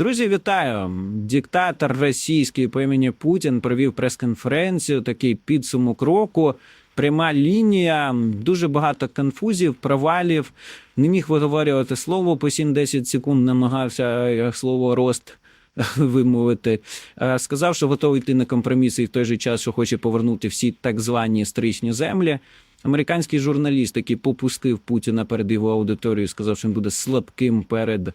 Друзі, вітаю! Диктатор російський по імені Путін провів прес-конференцію, такий підсумок року. Пряма лінія, дуже багато конфузів, провалів. Не міг виговорювати слово по 7-10 секунд, намагався е, слово рост вимовити. Е, Сказав, що готовий йти на компроміси і в той же час, що хоче повернути всі так звані історичні землі. Американський журналіст, який попустив Путіна перед його аудиторією, сказав, що він буде слабким перед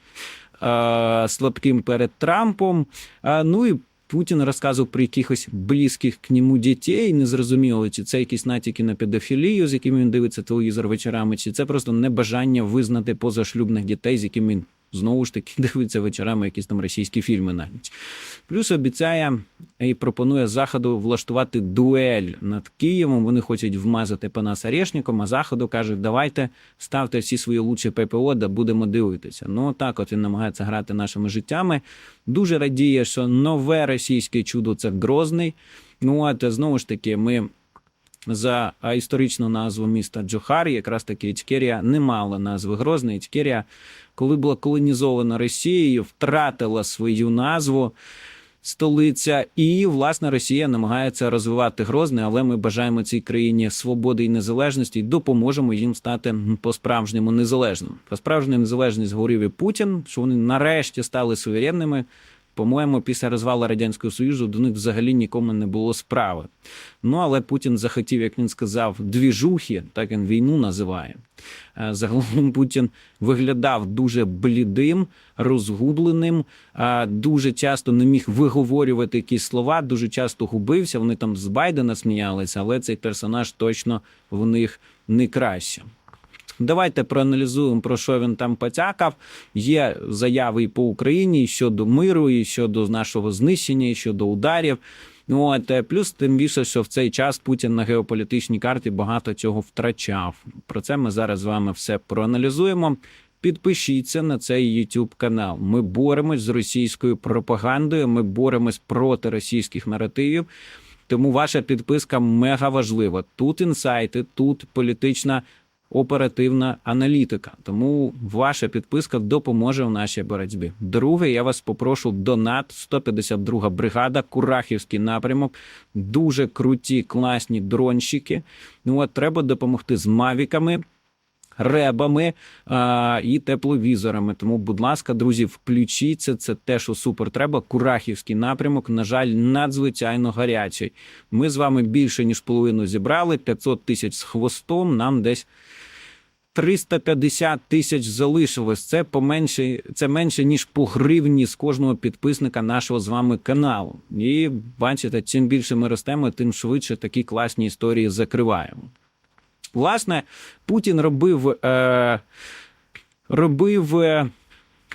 слабким перед Трампом. А, ну і Путін розказував про якихось близьких к ньому дітей. Не зрозуміло, чи це якісь натяки на педофілію, з якими він дивиться телевізор вечорами, чи це просто небажання визнати позашлюбних дітей, з якими він знову ж таки дивиться вечорами якісь там російські фільми навіть. Плюс обіцяє і пропонує заходу влаштувати дуель над Києвом. Вони хочуть вмазати по нас а заходу кажуть, давайте ставте всі свої лучші ППО, да будемо дивитися. Ну так, от він намагається грати нашими життями. Дуже радіє, що нове російське чудо це Грозний. Ну от знову ж таки, ми. За історичну назву міста Джохар, якраз таки Ічкерія не мала назви Грозний. Ічкерія, коли була колонізована Росією, втратила свою назву столиця, і власне Росія намагається розвивати Грозне, але ми бажаємо цій країні свободи і незалежності і допоможемо їм стати по-справжньому незалежним. По справжньому незалежність говорив і Путін, що вони нарешті стали суверенними. По-моєму, після розвалу радянського союзу до них взагалі нікому не було справи. Ну але Путін захотів, як він сказав, двіжухи, так він війну називає. Е, Загалом Путін виглядав дуже блідим, розгубленим, е, дуже часто не міг виговорювати якісь слова, дуже часто губився. Вони там з Байдена сміялися, але цей персонаж точно в них не краще. Давайте проаналізуємо, про що він там потякав. Є заяви і по Україні і щодо миру, і щодо нашого знищення, і щодо ударів. Ну, от, е, плюс тим більше, що в цей час Путін на геополітичній карті багато цього втрачав. Про це ми зараз з вами все проаналізуємо. Підпишіться на цей YouTube канал. Ми боремось з російською пропагандою. Ми боремось проти російських наративів. Тому ваша підписка мега важлива. Тут інсайти, тут політична оперативна аналітика. Тому ваша підписка допоможе в нашій боротьбі. Друге, я вас попрошу донат 152 бригада, Курахівський напрямок. Дуже круті, класні дронщики. Ну от треба допомогти з мавіками. Ребами а, і тепловізорами. Тому, будь ласка, друзі, включіться. Це те, що супер треба. Курахівський напрямок, на жаль, надзвичайно гарячий. Ми з вами більше ніж половину зібрали. 500 тисяч з хвостом. Нам десь 350 тисяч залишилось. Це поменше, це менше ніж по гривні з кожного підписника нашого з вами каналу. І бачите, чим більше ми ростемо, тим швидше такі класні історії закриваємо. Власне, Путін робив, е, робив е,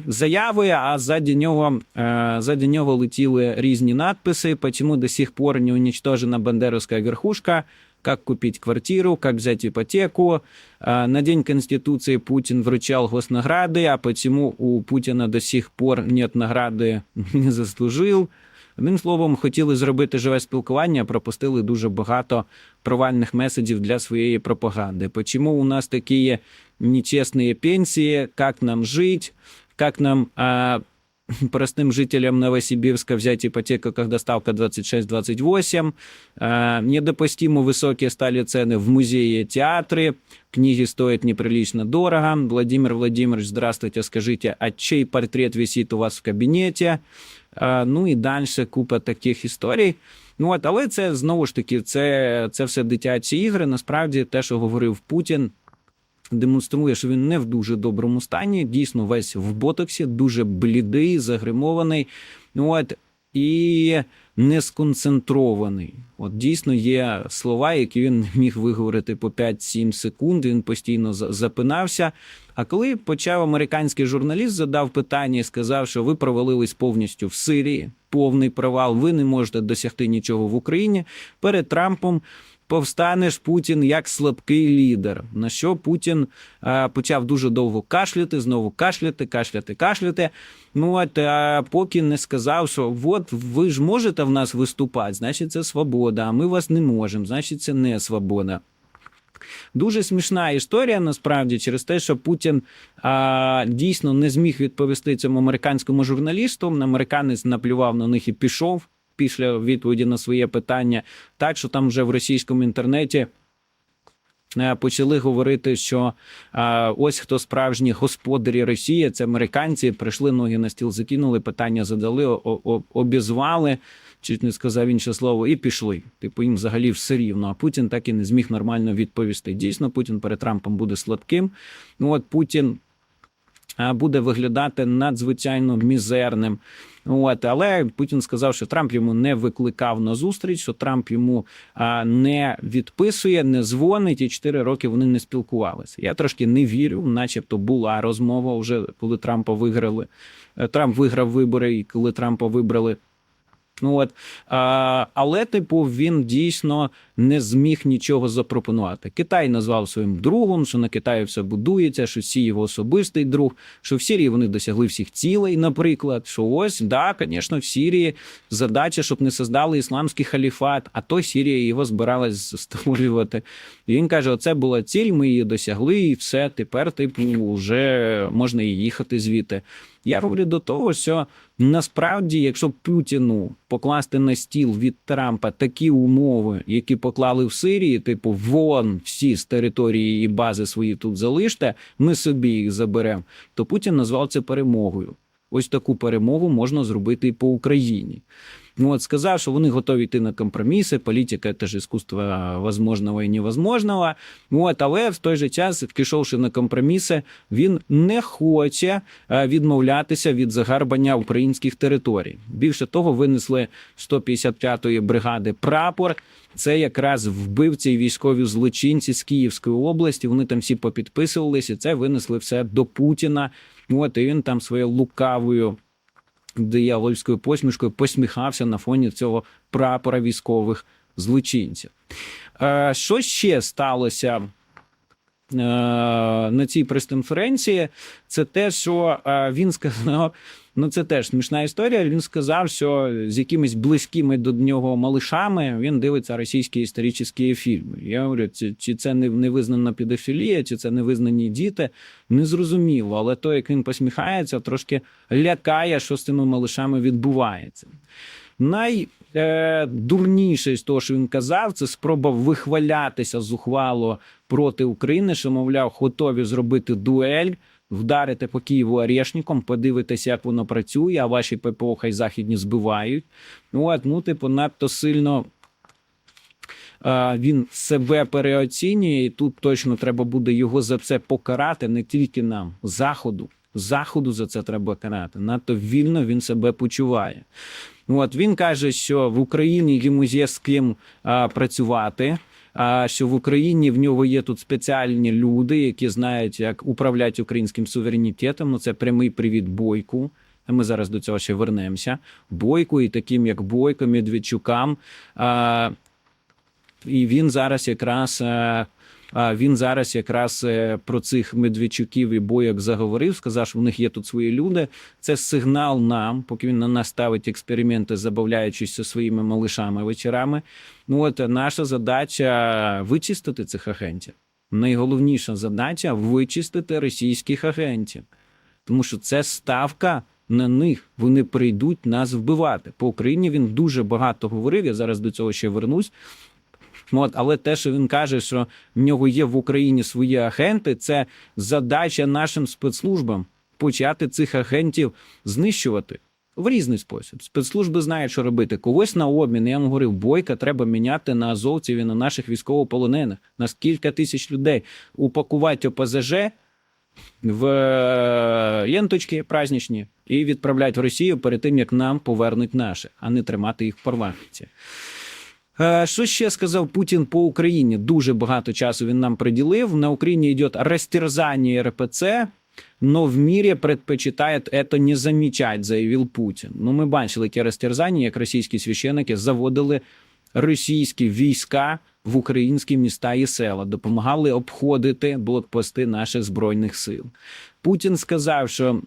заяви, а заді нього, е, заді нього летіли різні надписи, почему до сих пор не уничтожена бандеровська верхушка, как купить квартиру, как взять ипотеку. Э, На День Конституции Путин вручал госнаграды, а почему у Путина до сих пор нет награди не заслужив. Одним словом, хотіли зробити живе спілкування, пропустили дуже багато провальних меседжів для своєї пропаганди. Почому у нас такі нечесні пенсії, як нам жити, як нам а, простым жителям Новосибирска взять ипотеку, когда ставка 26-28. Э, Недопустимо высокие стали цены в музее, театры. Книги стоят неприлично дорого. Владимир Владимирович, здравствуйте, скажите, а чей портрет висит у вас в кабінеті? Е, Ну і далі купа таких історій. Ну от, але це знову ж таки, це, це все дитячі ігри. Насправді, те, що говорив Путін, демонструє, що він не в дуже доброму стані. Дійсно, весь в ботоксі, дуже блідий, загримований. От і не сконцентрований. От дійсно є слова, які він міг виговорити по 5-7 секунд. Він постійно запинався. А коли почав американський журналіст, задав питання і сказав, що ви провалились повністю в Сирії, повний провал, ви не можете досягти нічого в Україні. Перед Трампом повстанеш Путін як слабкий лідер. На що Путін е, почав дуже довго кашляти, знову кашляти, кашляти, кашляти. Ну от е, поки не сказав, що от ви ж можете в нас виступати, значить це свобода, а ми вас не можемо, значить це не свобода. Дуже смішна історія насправді через те, що Путін а, дійсно не зміг відповісти цьому американському журналісту. Американець наплював на них і пішов після відповіді на своє питання. Так що там вже в російському інтернеті. е, Почали говорити, що а, ось хто справжні господарі Росії, це американці. Прийшли ноги на стіл, закинули питання, задали, обізвали, чуть не сказав інше слово, і пішли. Типу, їм взагалі все рівно. А Путін так і не зміг нормально відповісти. Дійсно, Путін перед Трампом буде слабким. Ну от Путін буде виглядати надзвичайно мізерним. От, але Путін сказав, що Трамп йому не викликав на зустріч, що Трамп йому а, не відписує, не дзвонить, і чотири роки вони не спілкувалися. Я трошки не вірю, начебто була розмова вже, коли Трампа виграли. Е, Трамп виграв вибори, і коли Трампа вибрали. Ну от, а, але, типу, він дійсно не зміг нічого запропонувати. Китай назвав своїм другом, що на Китаї все будується, що всі його особистий друг, що в Сірії вони досягли всіх цілей, наприклад. Що ось, да, звісно, в Сірії задача, щоб не создали ісламський халіфат, а то Сірія його збиралась створювати. І він каже: оце була ціль, ми її досягли, і все, тепер, типу, вже можна і їхати звідти. Я говорю до того, що насправді, якщо Путіну покласти на стіл від Трампа такі умови, які поклали в Сирії, типу вон всі з території і бази свої тут залиште, ми собі їх заберемо, то Путін назвав це перемогою. Ось таку перемогу можна зробити і по Україні. Ну от сказав, що вони готові йти на компроміси. Політика це ж іскусство возможного і невозможного. От, але в той же час, пішовши на компроміси, він не хоче е, відмовлятися від загарбання українських територій. Більше того, винесли 155-ї бригади прапор. Це якраз вбивці і військові злочинці з Київської області. Вони там всі попідписувалися, це винесли все до Путіна. От і він там своєю лукавою диявольською посмішкою посміхався на фоні цього прапора військових злочинців. Е, що ще сталося? е, На цій прес-конференції це те, що е, він сказав. Ну, це теж смішна історія. Він сказав, що з якимись близькими до нього малишами він дивиться російські історичні фільми. Я говорю, чи, чи це не невизнана педофілія, чи це невизнані діти. Незрозуміло, але то, як він посміхається, трошки лякає, що з цими малишами відбувається. Найдурніше з того, що він казав, це спроба вихвалятися зухвало проти України, що, мовляв, готові зробити дуель, вдарити по Києву арешником, подивитися, як воно працює, а ваші ППО хай західні збивають. От, ну, типу, надто сильно. Він себе переоцінює, і тут точно треба буде його за це покарати, не тільки нам, заходу. Заходу за це треба карати. Надто вільно він себе почуває. От він каже, що в Україні йому є з ким а, працювати. А що в Україні в нього є тут спеціальні люди, які знають, як управляти українським суверенітетом. Ну це прямий привіт бойку. Ми зараз до цього ще вернемося. Бойку і таким, як Бойко, Медведчукам. І він зараз якраз. А він зараз якраз е, про цих медведчуків і бойок заговорив, сказав, що в них є тут свої люди. Це сигнал нам, поки він на нас ставить експерименти, забавляючись зі своїми малишами вечорами. Ну от наша задача вичистити цих агентів. Найголовніша задача вичистити російських агентів, тому що це ставка на них. Вони прийдуть нас вбивати. По Україні він дуже багато говорив. Я зараз до цього ще вернусь. Ну, От, але те, що він каже, що в нього є в Україні свої агенти, це задача нашим спецслужбам почати цих агентів знищувати в різний спосіб. Спецслужби знають, що робити. Когось на обмін. Я вам говорив, бойка треба міняти на азовців і на наших військовополонених. На кілька тисяч людей упакувати ОПЗЖ в е, ленточки праздничні і відправляти в Росію перед тим, як нам повернуть наше, а не тримати їх в парламенті. Е, Що ще сказав Путін по Україні? Дуже багато часу він нам приділив. На Україні йде розтерзання РПЦ, но в мире предпочитает это не замічать, заявив Путін. Ну, ми бачили яке розтерзання, як російські священики заводили російські війська в українські міста і села, допомагали обходити блокпости наших збройних сил. Путін сказав, що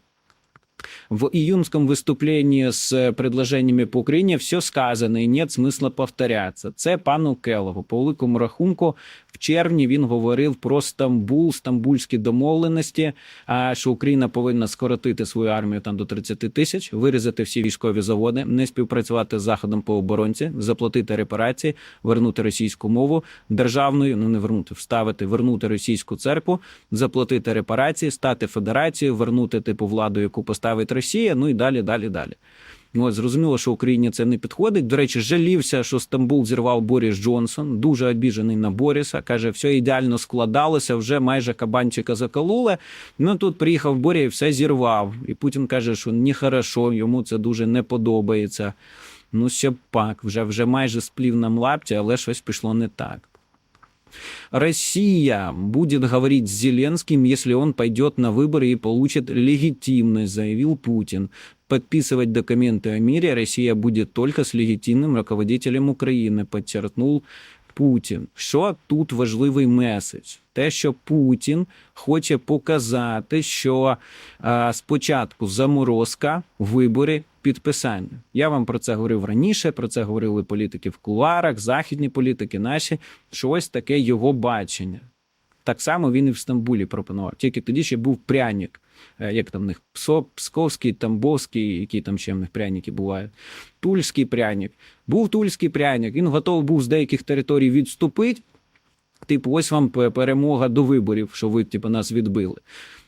В июнском выступлении с предложениями по Україні все сказано і нет смисла повторятися. Це пану Келову. По великому рахунку, в червні він говорив про Стамбул, стамбульські домовленості, а що Україна повинна скоротити свою армію там до 30 тисяч, вирізати всі військові заводи, не співпрацювати з заходом по оборонці, заплатити репарації, вернути російську мову державною, ну не вернути, вставити, вернути російську церкву, заплатити репарації, стати федерацією, вернути типу владу, яку поставить Росія. Ну і далі, далі, далі. Ну, от, зрозуміло, що Україні це не підходить. До речі, жалівся, що Стамбул зірвав Борис Джонсон. Дуже обіжений на Боріса. Каже, все ідеально складалося, вже майже кабанчика закололи. Ну тут приїхав Боря і все зірвав. І Путін каже, що нехорошо, йому це дуже не подобається. Ну, ще пак, вже, вже майже сплів нам лапті, але щось пішло не так. Россия будет говорить с Зеленским, если он пойдет на выборы и получит легитимность, заявил Путин. Подписывать документы о мире Россия будет только с легитимным руководителем України, подчеркнув Путін. Що тут важливий меседж? Те, що Путін хоче показати, що е, спочатку заморозка, вибори, підписання. Я вам про це говорив раніше. Про це говорили політики в кулуарах, західні політики наші. щось ось таке його бачення. Так само він і в Стамбулі пропонував. Тільки тоді ще був пряник. Е, Як там в них Псковський, Тамбовський, які там ще в них пряники бувають. Тульський пряник. Був тульський пряник. Він готовий був з деяких територій відступити. Типу, ось вам перемога до виборів, що ви типу, нас відбили.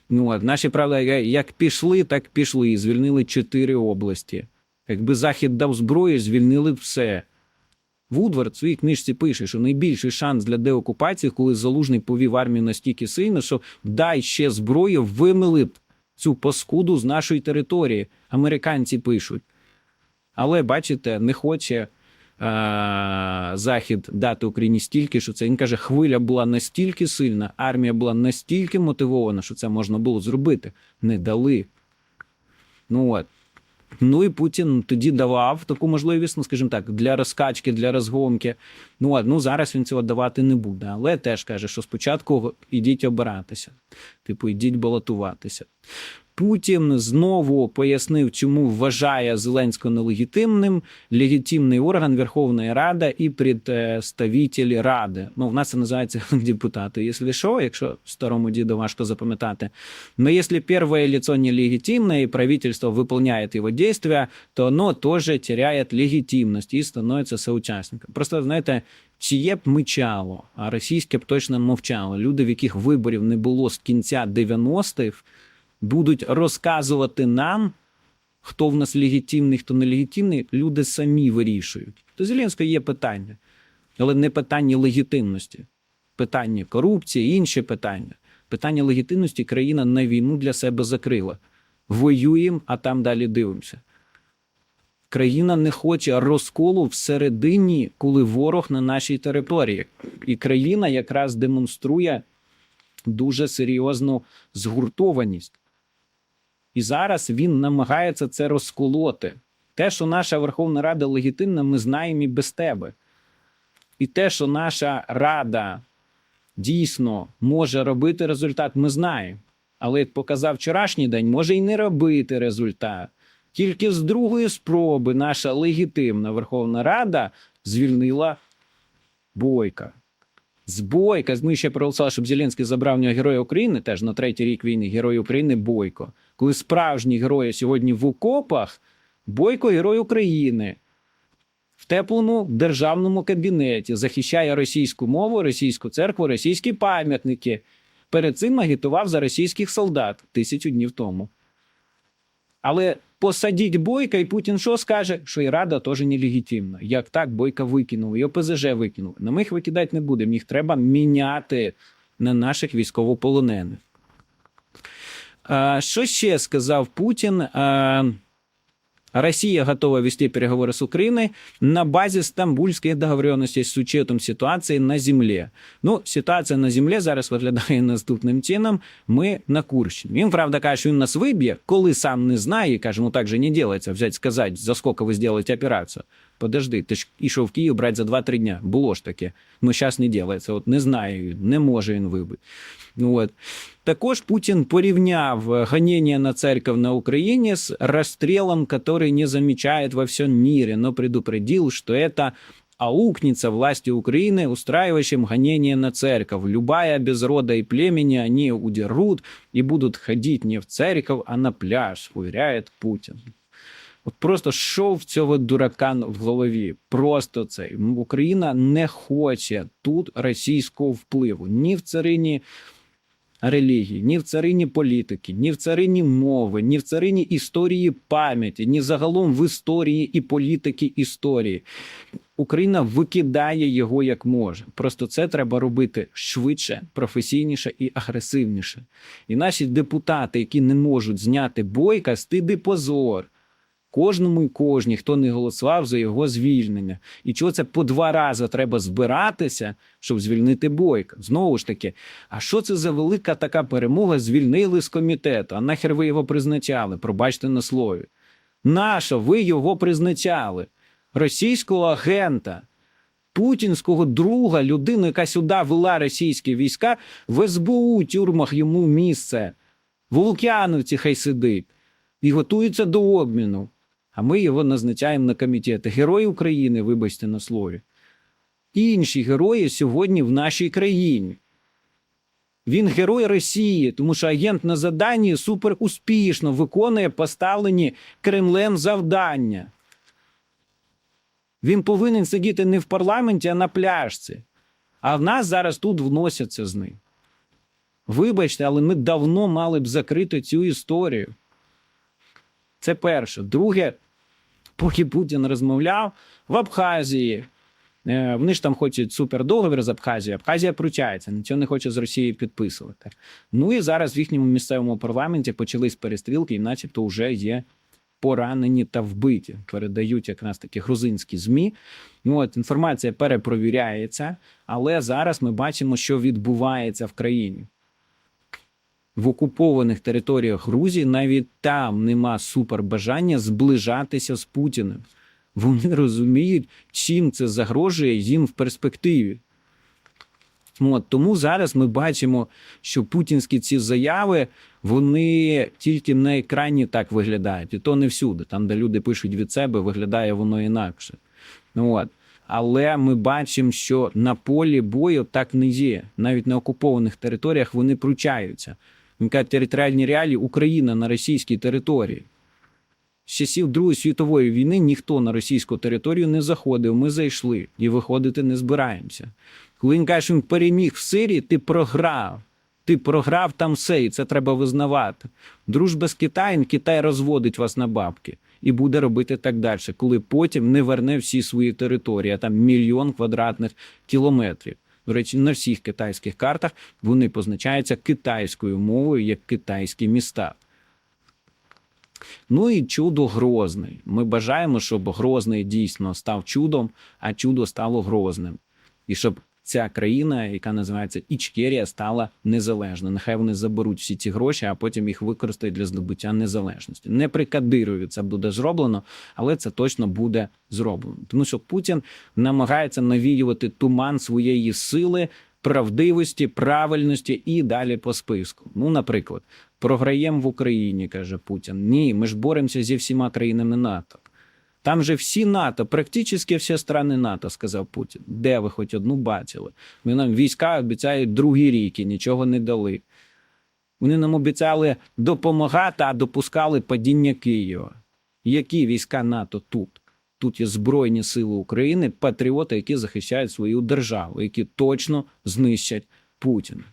Ну, от, наші правда, як пішли, так пішли. І звільнили чотири області. Якби Захід дав зброю, звільнили все. Вудвард в своїй книжці пише, що найбільший шанс для деокупації, коли залужний повів армію настільки сильно, що дай ще зброю, вимили б цю паскуду з нашої території. Американці пишуть. Але бачите, не хоче е- Захід дати Україні стільки, що це він каже, хвиля була настільки сильна, армія була настільки мотивована, що це можна було зробити. Не дали. Ну от. Ну і Путін тоді давав таку можливість, ну скажімо так, для розкачки, для розгонки. Ну а ну зараз він цього давати не буде. Але теж каже, що спочатку ідіть обиратися, типу, ідіть балотуватися. Путін знову пояснив, чому вважає Зеленського нелегітимним. Легітимний орган Верховної Ради і представителі Ради. Ну, в нас це називається депутати. Якщо що, якщо старому діду важко запам'ятати. Но если первое лицо нелегитимное и правительство выполняет его действия, то оно тоже теряет легитимность и становится соучасником. Просто, знаєте, чиє б мичало, а російське б точно мовчало. Люди, в яких виборів не було з кінця 90-х, будуть розказувати нам, хто в нас легітимний, хто нелегітимний, люди самі вирішують. До Зеленського є питання, але не питання легітимності, питання корупції, інші питання. Питання легітимності країна на війну для себе закрила. Воюємо, а там далі дивимося. Країна не хоче розколу всередині, коли ворог на нашій території. І країна якраз демонструє дуже серйозну згуртованість. І зараз він намагається це розколоти. Те, що наша Верховна Рада легітимна, ми знаємо і без тебе. І те, що наша Рада дійсно може робити результат, ми знаємо. Але як показав вчорашній день, може і не робити результат. Тільки з другої спроби наша легітимна Верховна Рада звільнила Бойка. З Бойка, ми ще проголосували, щоб Зеленський забрав нього Героя України, теж на третій рік війни Герой України Бойко. Коли справжні герої сьогодні в окопах, Бойко Герой України в теплому державному кабінеті захищає російську мову, російську церкву, російські пам'ятники. Перед цим агітував за російських солдат тисячу днів тому. Але посадіть Бойка, і Путін що скаже? Що і Рада теж нелегітимна. Як так, Бойка викинули, і ОПЗЖ викинули. На ми їх викидати не будемо. Їх треба міняти на наших військовополонених. Що ще сказав Путін? А, Россия готова вести переговоры с Украиной на базе стамбульських договоренностей з учетом ситуації на землі. Ну, ситуація на землі зараз виглядає наступним чином. Ми на Курщині. Він, правда, каже, що він нас виб'є, коли сам не знає, каже, ну так же не делается, взять сказати, за скільки ви зробите операцію. Подожди, ти ж ішов в Київ брати за 2-3 дня. Було ж таке. Ну, зараз не ділається. От не знаю, не може він вибити. Ну, от. Також Путін порівняв е, гонение на церковь на Украине с расстрелом, который не замечает во всем мире, но предупредил, что это аукнется власти Украины, устраивающим гонение на церковь. Любая без рода и племени они удерут и будут ходить не в церковь, а на пляж, уверяет Путін. От просто що в цього дурака в голові? Просто це Україна не хоче тут російського впливу ні в царині релігії, ні в царині політики, ні в царині мови, ні в царині історії пам'яті, ні загалом в історії і політики історії. Україна викидає його як може. Просто це треба робити швидше, професійніше і агресивніше. І наші депутати, які не можуть зняти бойка, стиди позор. Кожному і кожній, хто не голосував за його звільнення. І чого це по два рази треба збиратися, щоб звільнити бойка? Знову ж таки, а що це за велика така перемога? Звільнили з комітету. А нахер ви його призначали? Пробачте на слові. Нащо ви його призначали? Російського агента, путінського друга, людину, яка сюди вела російські війська, в СБУ тюрмах йому місце. В Лук'яновці хай сидить і готується до обміну. А ми його назначаємо на комітети. Герой України, вибачте на слові. Інші герої сьогодні в нашій країні. Він герой Росії, тому що агент на заданні супер успішно виконує поставлені Кремлем завдання. Він повинен сидіти не в парламенті, а на пляжці. А в нас зараз тут вносяться з ним. Вибачте, але ми давно мали б закрити цю історію. Це перше. Друге, поки Путін розмовляв в Абхазії. е, Вони ж там хочуть супердоговір з Абхазією. Абхазія пручається, нічого не хоче з Росії підписувати. Ну і зараз в їхньому місцевому парламенті почались перестрілки, і начебто вже є поранені та вбиті. Передають якраз таки грузинські ЗМІ. Ну, от інформація перепровіряється, але зараз ми бачимо, що відбувається в країні. В окупованих територіях Грузії навіть там нема супербажання зближатися з Путіним. Вони розуміють, чим це загрожує їм в перспективі. От, тому зараз ми бачимо, що путінські ці заяви вони тільки на екрані так виглядають, і то не всюди. Там, де люди пишуть від себе, виглядає воно інакше. От. Але ми бачимо, що на полі бою так не є. Навіть на окупованих територіях вони пручаються. Каже, територіальні реалії Україна на російській території. З часів Другої світової війни ніхто на російську територію не заходив. Ми зайшли і виходити не збираємося. Коли він каже, що він переміг в Сирії, ти програв. Ти програв там все, і це треба визнавати. Дружба з Китаєм, Китай розводить вас на бабки і буде робити так далі, коли потім не верне всі свої території, а там мільйон квадратних кілометрів. До речі, на всіх китайських картах вони позначаються китайською мовою як китайські міста. Ну і чудо Грозний. Ми бажаємо, щоб Грозний дійсно став чудом, а чудо стало Грозним. І щоб ця країна, яка називається Ічкерія, стала незалежною. Нехай вони заберуть всі ці гроші, а потім їх використають для здобуття незалежності. Не при Кадирові це буде зроблено, але це точно буде зроблено. Тому що Путін намагається навіювати туман своєї сили. Правдивості, правильності і далі по списку. Ну, наприклад, програємо в Україні, каже Путін. Ні, ми ж боремося зі всіма країнами НАТО. Там же всі НАТО, практично всі страни НАТО, сказав Путін. Де ви хоч одну бачили? Ми нам війська обіцяють другий рік і нічого не дали. Вони нам обіцяли допомагати, а допускали падіння Києва. Які війська НАТО тут? Тут є Збройні Сили України, патріоти, які захищають свою державу, які точно знищать Путіна.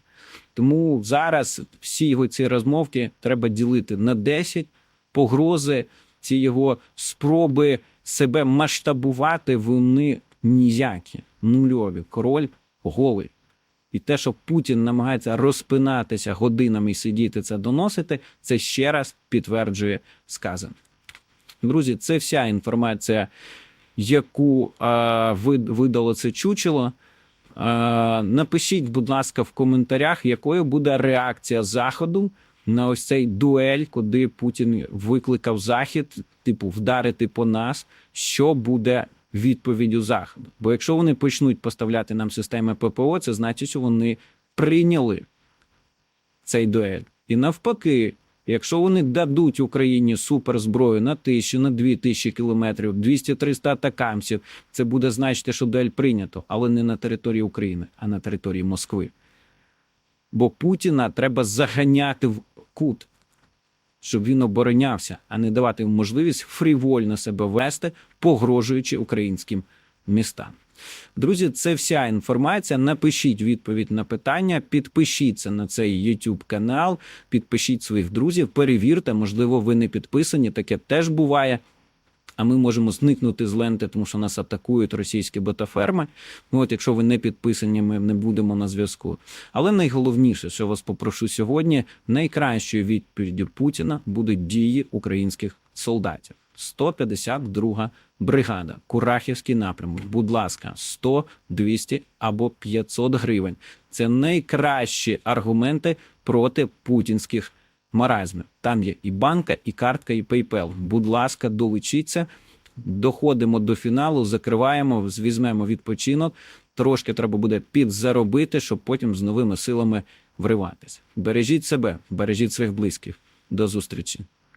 Тому зараз всі ці розмовки треба ділити на 10 погрози, ці його спроби себе масштабувати, вони ніякі, нульові. Король голий. І те, що Путін намагається розпинатися годинами і сидіти це доносити, це ще раз підтверджує сказане. Друзі, це вся інформація, яку е, видало це чучело. Е, напишіть, будь ласка, в коментарях, якою буде реакція Заходу на ось цей дуель, куди Путін викликав Захід, типу, вдарити по нас. Що буде відповіддю Заходу. Бо якщо вони почнуть поставляти нам системи ППО, це значить, що вони прийняли цей дуель. І навпаки, якщо вони дадуть Україні суперзброю на тисячу, на дві тисячі кілометрів, 200-300 атакамсів, це буде значити, що дуель прийнято, але не на території України, а на території Москви. Бо Путіна треба заганяти в кут, щоб він оборонявся, а не давати йому можливість фрівольно себе вести, погрожуючи українським містам. Друзі, це вся інформація. Напишіть відповідь на питання, підпишіться на цей YouTube канал, підпишіть своїх друзів, перевірте, можливо, ви не підписані. Таке теж буває. А ми можемо зникнути з ленти, тому що нас атакують російські ботаферми. Ну, от, якщо ви не підписані, ми не будемо на зв'язку. Але найголовніше, що вас попрошу сьогодні, найкращою відповіддю Путіна будуть дії українських солдатів. 152 бригада, Курахівський напрямок. Будь ласка, 100, 200 або 500 гривень. Це найкращі аргументи проти путінських маразмів. Там є і банка, і картка, і PayPal. Будь ласка, долучіться. Доходимо до фіналу, закриваємо, візьмемо відпочинок. Трошки треба буде підзаробити, щоб потім з новими силами вриватися. Бережіть себе, бережіть своїх близьких. До зустрічі.